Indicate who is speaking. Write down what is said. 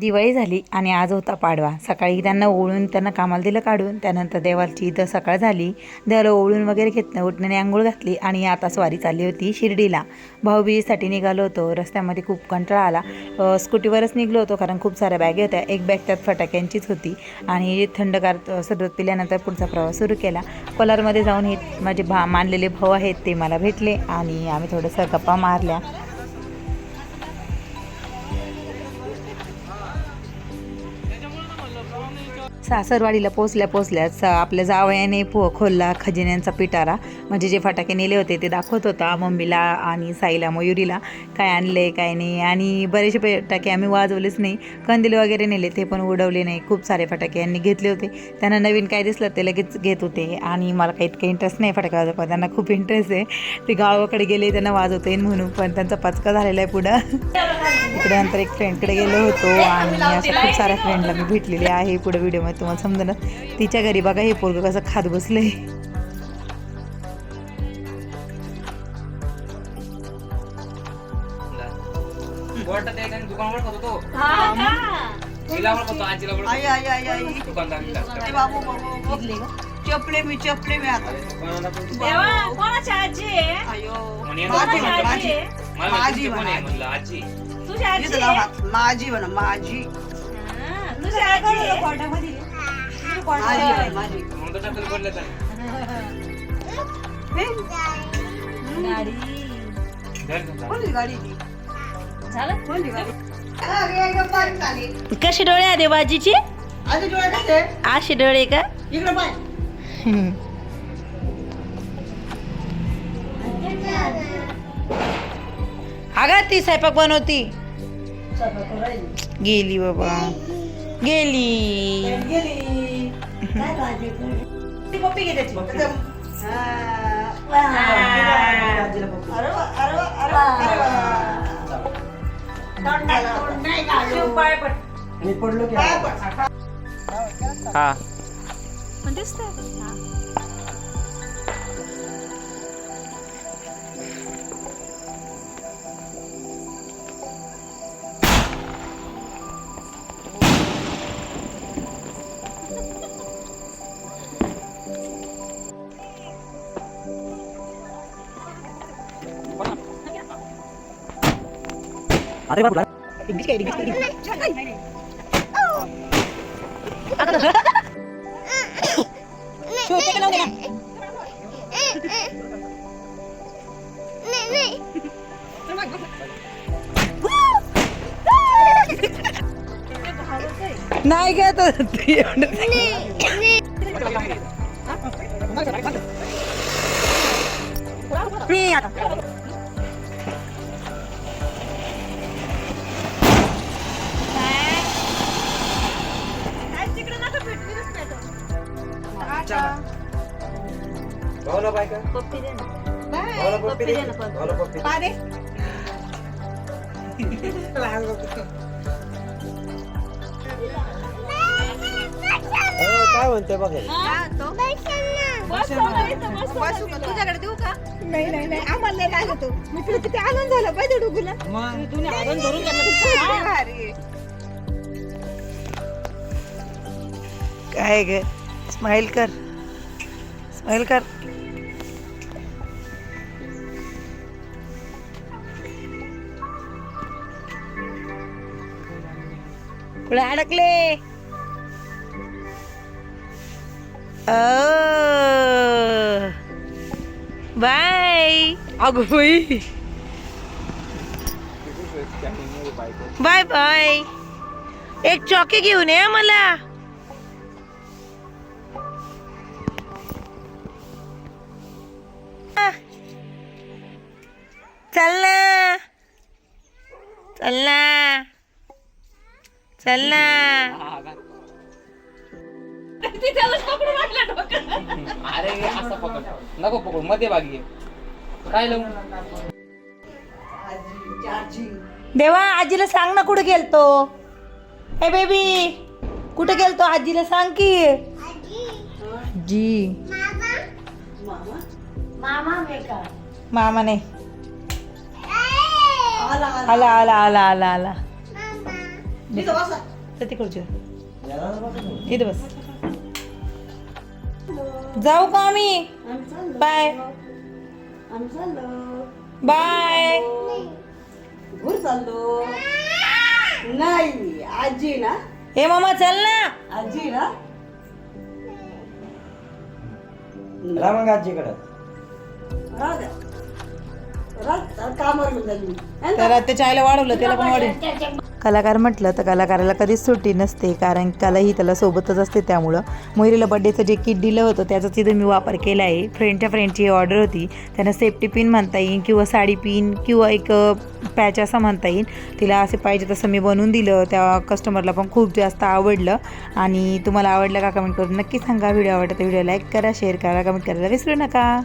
Speaker 1: दिवाळी झाली आणि आज होता पाडवा. सकाळी त्यांना ओळून त्यांना कामाला दिलं काढून त्यानंतर देवाची इथं सकाळ झाली. देवाला ओळून वगैरे घेतलं उठण्याने आंघोळ घातली आणि आता स्वारी चालली होती शिर्डीला. भाऊबीजीसाठी निघालो होतो. रस्त्यामध्ये खूप कंटाळा आला. स्कूटीवरच निघलो होतो कारण खूप साऱ्या बॅगे होत्या. एक बॅग त्यात फटाक्यांचीच होती आणि थंडगार सरबत पिल्यानंतर पुढचा प्रवास सुरू केला. कोलारमध्ये जाऊन हे माझे भा मानलेले भाऊ आहेत ते मला भेटले आणि आम्ही थोडंसं गप्पा मारल्या. सासरवाडीला पोचल्या पोचल्याच आपल्या जावयाने पो खोलला खजिन्यांचा पिटारा. म्हणजे जे फटाके नेले होते ते दाखवत होता मम्मीला आणि साईला मयुरीला. काय आणले काय नाही. आणि बरेचसे फटाके आम्ही वाजवलेच नाही. कंदील वगैरे नेले ते पण उडवले नाही. खूप सारे फटाके यांनी घेतले होते. त्यांना नवीन काय दिसलं ते लगेच घेत होते. आणि मला काही इतकं इंटरेस्ट नाही फटाके वाजवता. त्यांना खूप इंटरेस्ट आहे. ते गावाकडे गेले त्यांना वाजवता येईल म्हणून. पण त्यांचा पचका झालेला आहे पुढं. इकडे नंतर एक फ्रेंडकडे गेलो होतो. आणि असं खूप साऱ्या फ्रेंडला मी भेटलेली आहे पुढे व्हिडिओमध्ये तुम्हाला समजणार तिच्या घरी बघा हे पोरगं कसं खात
Speaker 2: बाबू. चपले मी चपले मी आता.
Speaker 3: कोणाची आजी आहे?
Speaker 2: माझी
Speaker 4: माझी.
Speaker 2: म्हणा.
Speaker 4: आजी.
Speaker 2: माझी म्हणा माझी.
Speaker 3: हा, तुझी आजी
Speaker 1: कशी डोळे आहे देवाजीची
Speaker 2: आधी डोळे
Speaker 1: अशी डोळे का? अगं ती स्वयंपाक बनवती. गेली बाबा. गेली
Speaker 2: गेली. काय? ती पप्पी घे त्याची. एकदम. हा. आजीला पप्पी. अरे वा, अरे वा, अरे वा, अरे वा. तोंडाला. शिव पाय पड. पाय पड.
Speaker 4: हा
Speaker 3: पण दिसतंय. Ate
Speaker 1: baru Inggris kayak Inggris kayak
Speaker 2: Inggris.
Speaker 1: Ada tuh. Cukup kalau enggak. Nih nih. Naik ke. Iya, nih nih. Nih ada.
Speaker 4: भाऊला बाय का? भाऊला पप्पी दे. भाऊला पप्पी दे. हो, काय म्हणते बघा.
Speaker 3: बस.
Speaker 2: तुझ्याकडे देऊ का?
Speaker 5: नाही नाही नाही. आम्हाला नाही लागत. मी तुला किती आनंद झाला पाहिजे डुगूला
Speaker 1: काय ग? स्माइल कर। स्माइल कर। पुढे अडकले. बाय. अगो बाय बाय. एक चॉकी घेऊन ये मला. चल ना. चल ना. चल ना.
Speaker 4: अरे असं पकड. नको पकडमध्ये बागी आहे. काय लावू?
Speaker 2: आजी चार्जिंग
Speaker 1: देवा आजीला सांग ना कुठे गेलतो. ए बेबी कुठे गेलतो आजीला सांग की. आजी
Speaker 2: मामा?
Speaker 1: मामा नाही
Speaker 2: आला आला.
Speaker 1: आला आला आला आला आला.
Speaker 2: तिथं बसा.
Speaker 1: तर तिकडच्या इथं बस. जाऊ का आम्ही? बाय. बाय.
Speaker 2: घोर चाललो. नाही. आजी ना?
Speaker 1: हे मामा चल ना.
Speaker 2: आजी ना?
Speaker 6: राहा मग आजीकडं.
Speaker 2: राहू द्या.
Speaker 1: तर त्याच्या आईला वाढवलं त्याला पण वाढवलं कलाकार म्हटलं तर कलाकाराला कधीच सुट्टी नसते कारण कलाही त्याला सोबतच असते त्यामुळं. मोहिरीला बड्डेचं जे किट दिलं होतं त्याचाच इथं मी वापर केला आहे. फ्रेंडच्या फ्रेंडची ऑर्डर होती. त्यांना सेफ्टी पिन म्हणता येईल किंवा साडी पिन किंवा एक पॅच असं म्हणता येईल. तिला असे पाहिजे तसं मी बनवून दिलं. त्या कस्टमरला पण खूप जास्त आवडलं. आणि तुम्हाला आवडलं का कमेंट करून नक्की सांगा. व्हिडिओ आवडतं व्हिडिओ लाईक करा शेअर करा कमेंट करायला विसरू नका.